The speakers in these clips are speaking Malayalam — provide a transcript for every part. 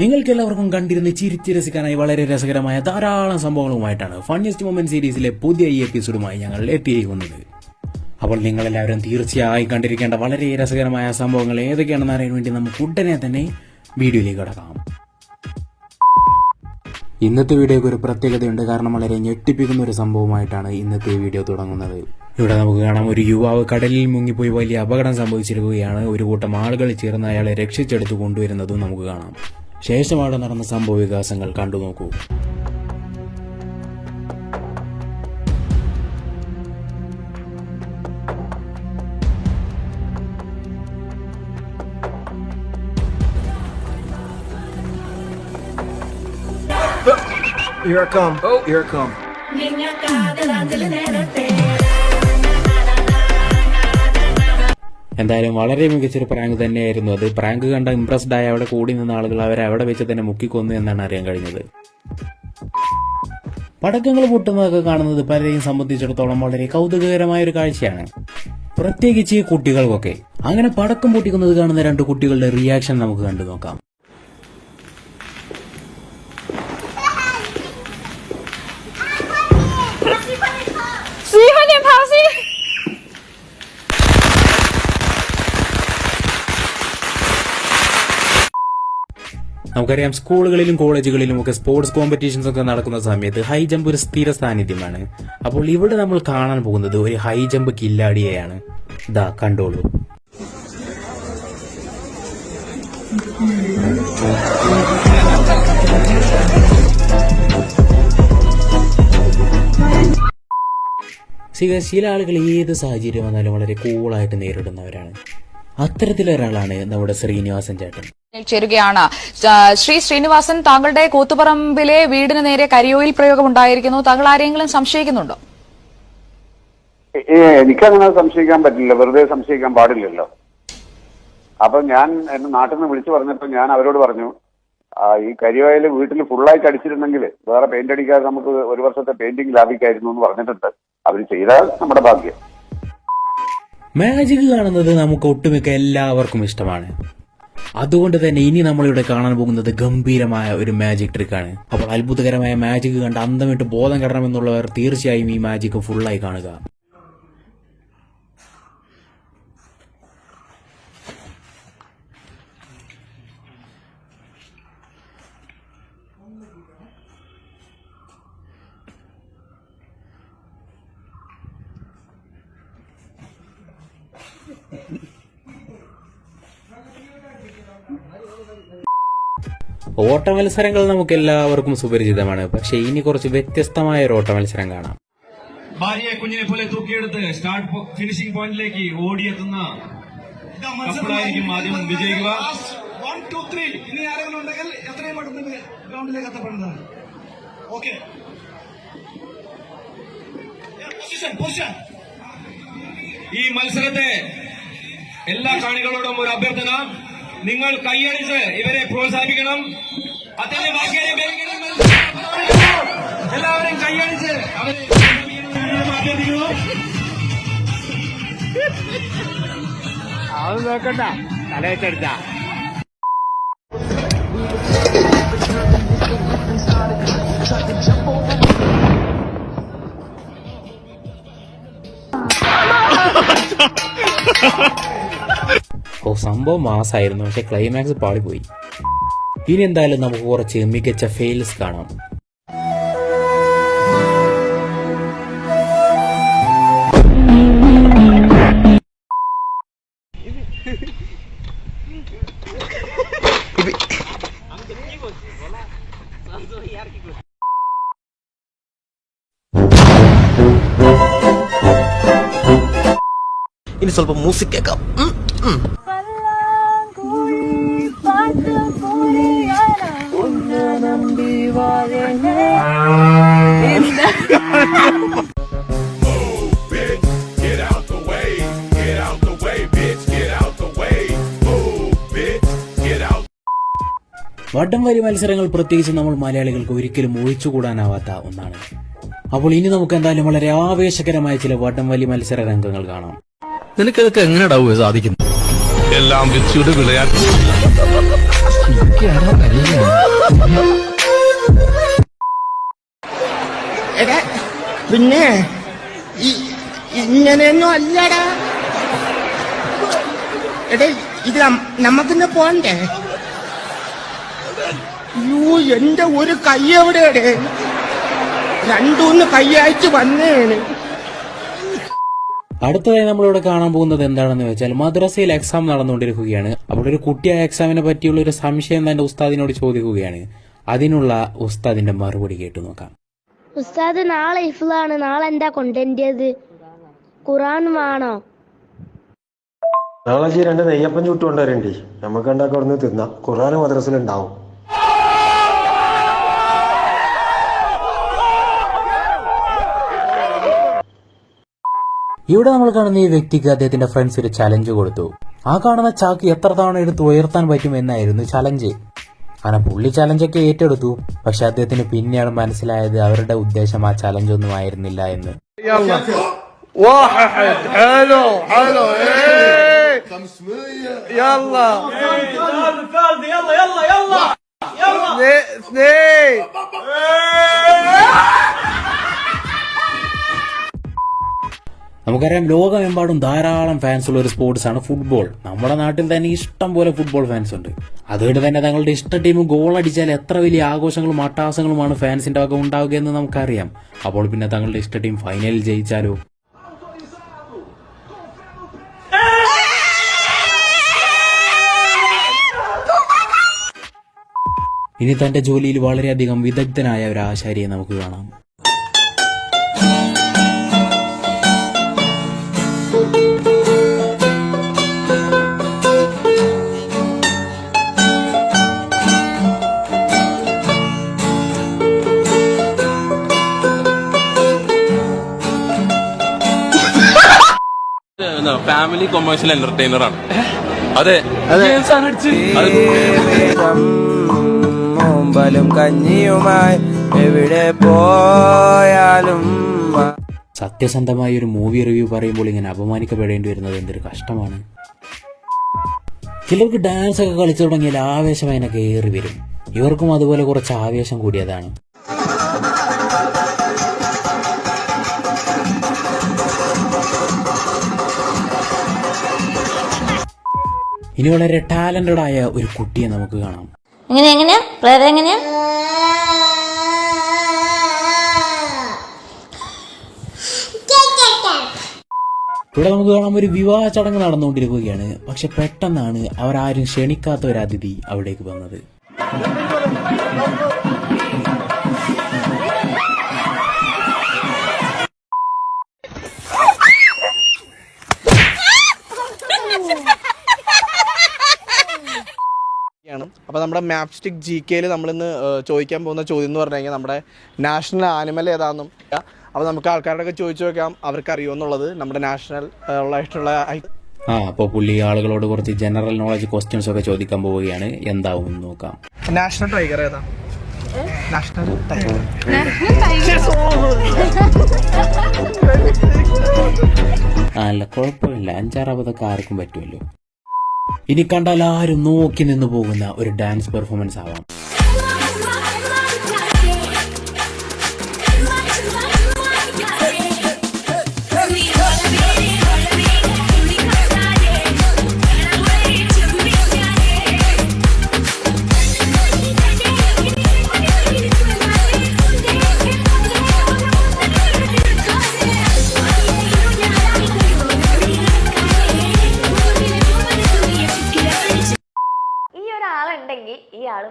നിങ്ങൾക്ക് എല്ലാവർക്കും കണ്ടിരുന്ന് ചിരിച്ച് രസിക്കാനായി വളരെ രസകരമായ ധാരാളം സംഭവങ്ങളുമായിട്ടാണ് ഫണ്ണിയസ്റ്റ് മൊമെന്റ് സീരീസിലെ പുതിയ ഈ എപ്പിസോഡുമായി ഞങ്ങൾ എത്തിയിരിക്കുന്നത്. അപ്പോൾ നിങ്ങളെല്ലാവരും തീർച്ചയായും കണ്ടിരിക്കേണ്ട വളരെ രസകരമായ സംഭവങ്ങൾ ഏതൊക്കെയാണെന്ന് അറിയാൻ വേണ്ടി നമുക്ക് ഉടനെ തന്നെ വീഡിയോയിലേക്ക് കടക്കാം. ഇന്നത്തെ വീഡിയോയ്ക്ക് ഒരു പ്രത്യേകതയുണ്ട്. കാരണം വളരെ ഞെട്ടിപ്പിക്കുന്ന ഒരു സംഭവമായിട്ടാണ് ഇന്നത്തെ വീഡിയോ തുടങ്ങുന്നത്. ഇവിടെ നമുക്ക് കാണാം ഒരു യുവാവ് കടലിൽ മുങ്ങിപ്പോയി വലിയ അപകടം സംഭവിച്ചിരിക്കുകയാണ്. ഒരു കൂട്ടം ആളുകൾ ചേർന്ന് അയാളെ രക്ഷിച്ചെടുത്ത് കൊണ്ടുവരുന്നതും നമുക്ക് കാണാം. ശേഷം അവിടെ നടന്ന സംഭവ വികാസങ്ങൾ കണ്ടു നോക്കൂ Here I come. Oh, here I come. എന്തായാലും വളരെ മികച്ചൊരു പ്രാങ്ക് തന്നെയായിരുന്നു അത്. പ്രാങ്ക് കണ്ട ഇംപ്രസ്ഡ് ആയ അവിടെ കൂടി നിന്ന ആളുകൾ അവരെ അവിടെ വെച്ച് തന്നെ മുക്കിക്കൊന്നു എന്നാണ് അറിയാൻ കഴിഞ്ഞത്. പടക്കങ്ങൾ പൊട്ടുന്നതൊക്കെ കാണുന്നത് പലരെയും സംബന്ധിച്ചിടത്തോളം വളരെ കൗതുകകരമായ ഒരു കാഴ്ചയാണ്. പ്രത്യേകിച്ച് കുട്ടികൾക്കൊക്കെ. അങ്ങനെ പടക്കം പൊട്ടിക്കുന്നത് കാണുന്ന രണ്ട് കുട്ടികളുടെ റിയാക്ഷൻ നമുക്ക് കണ്ടു നോക്കാം. നമുക്കറിയാം സ്കൂളുകളിലും കോളേജുകളിലും ഒക്കെ സ്പോർട്സ് കോമ്പറ്റീഷൻസ് ഒക്കെ നടക്കുന്ന സമയത്ത് ഹൈ ജമ്പ് ഒരു സ്ഥിര സാന്നിധ്യമാണ്. അപ്പോൾ ഇവിടെ നമ്മൾ കാണാൻ പോകുന്നത് ഒരു ഹൈ ജമ്പ് കില്ലാടിയെയാണ്. ദാ കണ്ടോളൂ. സിക ചില ആളുകൾ ഏത് സാഹചര്യം വന്നാലും വളരെ കൂളായിട്ട് നേരിടുന്നവരാണ്. അത്തരത്തിലൊരാളാണ് നമ്മുടെ ശ്രീനിവാസൻ ചേട്ടൻ. ചേരുകയാണ്. ശ്രീ ശ്രീനിവാസൻ താങ്കളുടെ കൂത്തുപറമ്പിലെ വീടിന് നേരെ കരിയോയിൽ പ്രയോഗം ഉണ്ടായിരിക്കുന്നു താങ്കൾ ആരെങ്കിലും സംശയിക്കുന്നുണ്ടോ? എനിക്കങ്ങനെ സംശയിക്കാൻ പറ്റില്ല. വെറുതെ സംശയിക്കാൻ പാടില്ലല്ലോ. അപ്പൊ ഞാൻ എന്നെ നാട്ടിൽ നിന്ന് വിളിച്ചു പറഞ്ഞപ്പോ ഞാൻ അവരോട് പറഞ്ഞു ഈ കരിവായിൽ വീട്ടിൽ ഫുള്ളായിട്ട് അടിച്ചിരുന്നെങ്കിൽ വേറെ പെയിന്റ് അടിക്കാതെ നമുക്ക് ഒരു വർഷത്തെ പെയിന്റിംഗ് ലാഭിക്കായിരുന്നു എന്ന് പറഞ്ഞിട്ടുണ്ട്. അവർ ചെയ്താൽ നമ്മുടെ ഭാഗ്യം. മാജിക് കാണുന്നത് നമുക്ക് ഒട്ടുമിക്ക എല്ലാവർക്കും ഇഷ്ടമാണ്. അതുകൊണ്ട് തന്നെ ഇനി നമ്മളിവിടെ കാണാൻ പോകുന്നത് ഗംഭീരമായ ഒരു മാജിക് ട്രിക്കാണ് അപ്പോൾ അത്ഭുതകരമായ മാജിക് കണ്ട് അന്തമിട്ട് ബോധം കെടണമെന്നുള്ളവർ തീർച്ചയായും ഈ മാജിക് ഫുള്ളായി കാണുക. ഓട്ട മത്സരങ്ങൾ നമുക്ക് എല്ലാവർക്കും സുപരിചിതമാണ്. പക്ഷേ ഇനി കുറച്ച് വ്യത്യസ്തമായ ഒരു ഓട്ട മത്സരം കാണാം. ഭാര്യയെ കുഞ്ഞിനെ പോലെ തൂക്കിയെടുത്ത് സ്റ്റാർട്ട് ഫിനിഷിംഗ് പോയിന്റിലേക്ക് ഓടിയെത്തുന്ന കപ്പിളായിരിക്കും ആദ്യം വിജയിക്കുക. വൺ ടു ത്രീ ഇനി ആരെങ്കിലും ഉണ്ടെങ്കിൽ എത്രയും പെട്ടെന്ന് ഗ്രൗണ്ടിലേക്ക് എത്തപ്പെടുന്നതാണ്. ഓക്കെ പൊസിഷൻ പൊസിഷൻ ഈ മത്സരത്തെ എല്ലാ കാണികളോടും ഒരു അഭ്യർത്ഥന. നിങ്ങൾ കൈയടിച്ച് ഇവരെ പ്രോത്സാഹിപ്പിക്കണം. വേഗം മത്സരം. എല്ലാവരും കൈയടിച്ച് അവരെ ha അഭ്യർത്ഥിക്കുന്നു ഓ സംഭവം മാസായിരുന്നു. പക്ഷെ ക്ലൈമാക്സ് പാളിപ്പോയി. ഇനി എന്തായാലും നമുക്ക് കുറച്ച് മികച്ച ഫെയിൽസ് കാണാം. ഇനി സ്വല്പം മ്യൂസിക് കേൾക്കാം. Out. വരി മത്സരങ്ങൾ പ്രത്യേകിച്ച് നമ്മൾ മലയാളികൾക്ക് ഒരിക്കലും ഒഴിച്ചുകൂടാനാവാത്ത ഒന്നാണ്. അപ്പോൾ ഇനി നമുക്ക് എന്തായാലും വളരെ ആവേശകരമായ ചില വട്ടം വലി മത്സര രംഗങ്ങൾ കാണാം. നിനക്കതൊക്കെ എങ്ങനെ സാധിക്കുന്നത്? എല്ലാം വിളയാട്ടം എടാ പിന്നെ ഇങ്ങനെയൊന്നും അല്ലടാ. എടാ ഇത് നമുക്കിന്ന് പോണ്ടേ? അയ്യോ എന്റെ ഒരു കൈ എവിടെയാടേ? രണ്ടൂന്ന് കൈയായിട്ട് വന്നേണ് അടുത്തതായി നമ്മളിവിടെ കാണാൻ പോകുന്നത് എന്താണെന്ന് വെച്ചാൽ മദ്രസയിൽ എക്സാം നടന്നുകൊണ്ടിരിക്കുകയാണ്. അവിടെ ഒരു കുട്ടി ആ എക്സാമിനെ പറ്റിയുള്ള ഒരു സംശയം തന്റെ ഉസ്താദിനോട് ചോദിക്കുകയാണ്. അതിനുള്ള ഉസ്താദിന്റെ മറുപടി കേട്ടു നോക്കാം. ഉസ്താദ് നാളെ ഇഫ്ലാണ് നാളെ എന്താ കൊണ്ടുവരേണ്ടത് ഖുറാൻ വേണോ? നാളെ രണ്ട് നെയ്യപ്പം ചുട്ടു കൊണ്ടുവരണ്ടേ. നമുക്ക് ഉണ്ടാക്കി കൊടുന്ന് തിന്നാം. ഖുറാൻ മദ്രസിലുണ്ടാവും ഇവിടെ നമ്മൾ കാണുന്ന ഈ വ്യക്തിക്ക് അദ്ദേഹത്തിന്റെ ഫ്രണ്ട്സ് ഒരു ചലഞ്ച് കൊടുത്തു. ആ കാണുന്ന ചാക്ക് എത്ര തവണ എടുത്ത് ഉയർത്താൻ പറ്റും എന്നായിരുന്നു ചലഞ്ച് അങ്ങനെ പുള്ളി ചലഞ്ചൊക്കെ ഏറ്റെടുത്തു. പക്ഷെ അദ്ദേഹത്തിന് പിന്നെയാണ് മനസ്സിലായത് അവരുടെ ഉദ്ദേശം ആ ചലഞ്ച് ഒന്നും ആയിരുന്നില്ല എന്ന്. നമുക്കറിയാം ലോകമെമ്പാടും ധാരാളം ഫാൻസ് ഉള്ള ഒരു സ്പോർട്സ് ആണ് ഫുട്ബോൾ നമ്മുടെ നാട്ടിൽ തന്നെ ഇഷ്ടം പോലെ ഫുട്ബോൾ ഫാൻസ് ഉണ്ട്. അതുകൊണ്ട് തന്നെ തങ്ങളുടെ ഇഷ്ട ടീം ഗോൾ അടിച്ചാൽ എത്ര വലിയ ആഘോഷങ്ങളും അട്ടാസങ്ങളുമാണ് ഫാൻസിന്റെ ഒക്കെ ഉണ്ടാവുക എന്ന് നമുക്കറിയാം. അപ്പോൾ പിന്നെ തങ്ങളുടെ ഇഷ്ട ടീം ഫൈനലിൽ ജയിച്ചാലോ? ഇനി തന്റെ ജോലിയിൽ വളരെയധികം വിദഗ്ധനായ ഒരു ആശാരിയെ നമുക്ക് കാണാം. ഫാമിലി കൊമേഴ്സ്യൽ എന്റർടൈനർ ആണ്. അതെ. മുമ്പലും കഞ്ഞിയുമായി എവിടെ പോയാലും സത്യസന്ധമായ ഒരു മൂവി റിവ്യൂ പറയുമ്പോൾ ഇങ്ങനെ അപമാനിക്കപ്പെടേണ്ടി വരുന്നത് എന്തൊരു കഷ്ടമാണ്. ചിലർക്ക് ഡാൻസ് ഒക്കെ കളിച്ചു തുടങ്ങിയാൽ ആവേശം അതിനൊക്കെ ഏറി വരും. ഇവർക്കും അതുപോലെ കുറച്ച് ആവേശം കൂടിയതാണ്. ഇനി വളരെ ടാലന്റഡ് ആയ ഒരു കുട്ടിയെ നമുക്ക് കാണാം. എങ്ങനെ എങ്ങനെയാ? പ്ലേയർ എങ്ങനെയാ? ഇവിടെ നമുക്ക് കാണാം ഒരു വിവാഹ ചടങ്ങ് നടന്നുകൊണ്ടിരിക്കുകയാണ്. പക്ഷെ പെട്ടെന്നാണ് അവരാരും ക്ഷണിക്കാത്ത ഒരു അതിഥി അവിടേക്ക് വന്നത്. അപ്പോൾ നമ്മുടെ മാപ്സ്റ്റിക് ജി കെയിൽ നമ്മളിന്ന് ചോദിക്കാൻ പോകുന്ന ചോദ്യം എന്ന് പറഞ്ഞു കഴിഞ്ഞാൽ നമ്മുടെ നാഷണൽ ആനിമൽ ഏതാണെന്നും അപ്പോൾ നമുക്ക് ആൾക്കാരോടൊക്കെ ചോദിച്ചു നോക്കാം അവർക്ക് അറിയുമെന്നുള്ളത് നമ്മുടെ നാഷണൽ ആയിട്ടുള്ള ആ അപ്പോൾ പുള്ളി ആളുകളോട് കുറച്ച് ജനറൽ നോളജ് ക്വസ്റ്റ്യൻസ് ഒക്കെ ചോദിക്കാൻ പോവുകയാണ്. എന്താവും എന്ന് നോക്കാം. നാഷണൽ ടൈഗർ ഏതാ? National tiger. അല്ല കുഴപ്പമില്ല. അഞ്ചാറാമതൊക്കെ ആർക്കും പറ്റുമല്ലോ. ഇനി കണ്ടാൽ ആരും നോക്കി നിന്ന് പോകുന്ന ഒരു ഡാൻസ് പെർഫോമൻസ് ആവാം.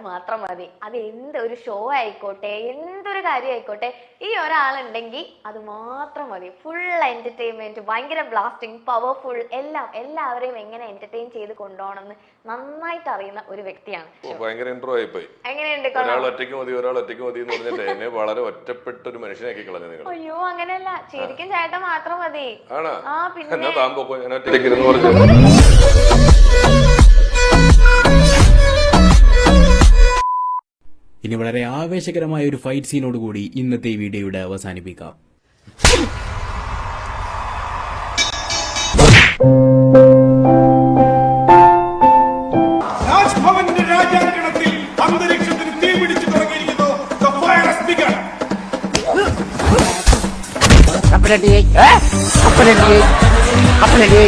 മാത്രം മതി. അത് എന്തൊരു ഷോ ആയിക്കോട്ടെ എന്തൊരു കാര്യം ആയിക്കോട്ടെ ഈ ഒരാളുണ്ടെങ്കിൽ അത് മാത്രം മതി. ഫുൾ എന്റർടൈൻമെന്റ് ഭയങ്കര ബ്ലാസ്റ്റിംഗ് പവർഫുൾ എല്ലാം എല്ലാവരെയും എങ്ങനെ എന്റർടൈൻ ചെയ്ത് കൊണ്ടുപോകണം എന്ന് നന്നായിട്ട് അറിയുന്ന ഒരു വ്യക്തിയാണ് ഭയങ്കര ഇൻട്രോ ആയിപ്പോയി. എങ്ങനെയുണ്ട് ഒരാൾ ഒറ്റയ്ക്ക് മതി ഒരാൾ ഒറ്റയ്ക്ക് മതി എന്ന് പറഞ്ഞിട്ട് എന്നെ വളരെ ഒറ്റപ്പെട്ട ഒരു മനുഷ്യനാക്കി കളഞ്ഞു നിങ്ങൾ. അയ്യോ അങ്ങനെയല്ല. ശരിക്കും ചേട്ടൻ മാത്രം മതി. ആ പിന്നെ താൻ പോക്കോ ഞാൻ ഒറ്റയ്ക്ക് ഇരുന്ന് പറഞ്ഞു. ഇനി വളരെ ആവേശകരമായ ഒരു ഫൈറ്റ് സീനോട് കൂടി ഇന്നത്തെ വീഡിയോയുടെ അവസാനിപ്പിക്കാം. അപ്പനടി അപ്പനടി അപ്പനടി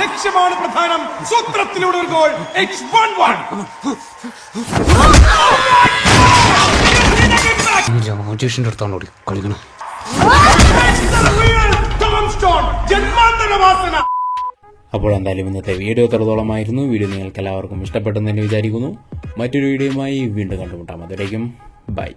ലക്ഷ്യമാണ് പ്രധാനം. സൂത്രത്തിലൂടെ ഒരു ഗോൾ. എച്ച് വൺ വൺ രാജേഷിന്റെ അടുത്താണ് കളിക്കണം. ജന്മാന്തര വാസന അപ്പോൾ എന്തായാലും ഇന്നത്തെ വീഡിയോ എത്രത്തോളമായിരുന്നു വീഡിയോ നിങ്ങൾക്ക് എല്ലാവർക്കും ഇഷ്ടപ്പെട്ടെന്ന് തന്നെ വിചാരിക്കുന്നു. മറ്റൊരു വീഡിയോയുമായി വീണ്ടും കണ്ടുമുട്ടാം. അതുവരേക്കും ബൈ.